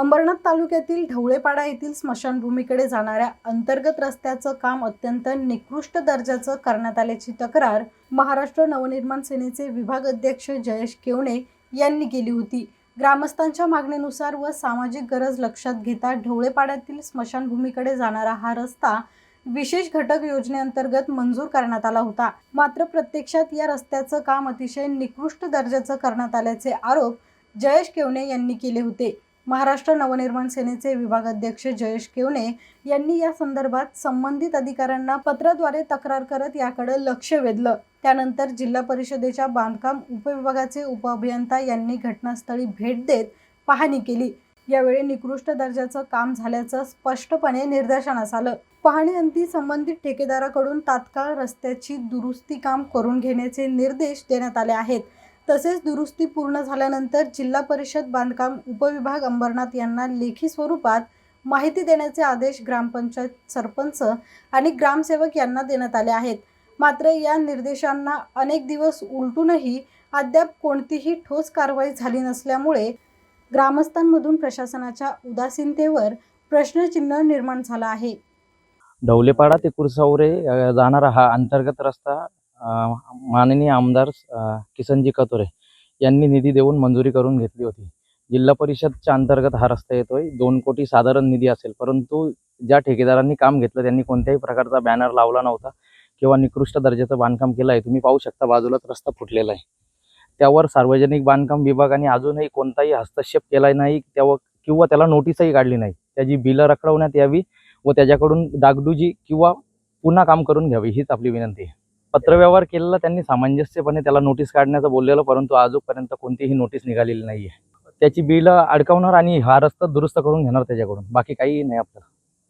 अंबरनाथ तालुक्यातील ढवळेपाडा येथील स्मशानभूमीकडे जाणाऱ्या अंतर्गत रस्त्याचं काम अत्यंत निकृष्ट दर्जाचं करण्यात आल्याची तक्रार महाराष्ट्र नवनिर्माण सेनेचे विभाग अध्यक्ष जयेश केवणे यांनी केली होती. ग्रामस्थांच्या मागणीनुसार व सामाजिक गरज लक्षात घेता ढवळेपाड्यातील स्मशानभूमीकडे जाणारा हा रस्ता विशेष घटक योजनेअंतर्गत मंजूर करण्यात आला होता. मात्र प्रत्यक्षात या रस्त्याचं काम अतिशय निकृष्ट दर्जाचं करण्यात आल्याचे आरोप जयेश केवणे यांनी केले होते. महाराष्ट्र नवनिर्माण सेनेचे विभागाध्यक्ष जयेश केवणे यांनी या संदर्भात संबंधित अधिकाऱ्यांना पत्राद्वारे तक्रार करत याकडे लक्ष वेधलं. त्यानंतर जिल्हा परिषदेच्या बांधकाम उपविभागाचे उपअभियंता यांनी घटनास्थळी भेट देत पाहणी केली. यावेळी निकृष्ट दर्जाचं काम झाल्याचं स्पष्टपणे निदर्शनास आलं. पाहणीअंती संबंधित ठेकेदाराकडून तात्काळ रस्त्याची दुरुस्ती काम करून घेण्याचे निर्देश देण्यात आले आहेत. तसेच दुरुस्ती पूर्ण झाल्यानंतर जिल्हा परिषद बांधकाम उपविभाग अंबरनाथ यांना लेखी स्वरूपात माहिती देण्याचे आदेश ग्रामपंचायत सरपंच आणि ग्रामसेवक यांना देण्यात आले आहेत. मात्र या निर्देशांना अनेक दिवस उलटूनही अद्याप कोणतीही ठोस कारवाई झाली नसल्यामुळे ग्रामस्थांमधून प्रशासनाच्या उदासीनतेवर प्रश्नचिन्ह निर्माण झालं आहे. ढवलेपाडा ते कुरसावरे जाणारा हा अंतर्गत रस्ता माननीय आमदार किसनजी कतोरे यांनी निधी देऊन मंजुरी करून घेतली होती. जिल्हा परिषदच्या अंतर्गत हा रस्ता येतोय. दोन कोटी साधारण निधी असेल परंतु ज्या ठेकेदारांनी काम घेतलं त्यांनी कोणत्याही प्रकारचा बॅनर लावला नव्हता किंवा निकृष्ट दर्जाचं बांधकाम केलं आहे तुम्ही पाहू शकता बाजूलाच रस्ता फुटलेला आहे. त्यावर सार्वजनिक बांधकाम विभागाने अजूनही कोणताही हस्तक्षेप केला नाही त्यावर किंवा त्याला नोटीसही काढली नाही. त्याची बिलं रखडवण्यात यावी व त्याच्याकडून दागडुजी किंवा पुन्हा काम करून घ्यावी हीच आपली विनंती आहे. पत्रव्यवहार केलेला त्यांनी सामंजस्यपणे त्याला नोटीस काढण्याचं बोललेलं परंतु आजपर्यंत कोणतीही नोटीस निघालेली नाही आहे त्याची बिलं अडकवणार आणि हा रस्ता दुरुस्त करून घेणार त्याच्याकडून. बाकी काही नाही आपल्याला.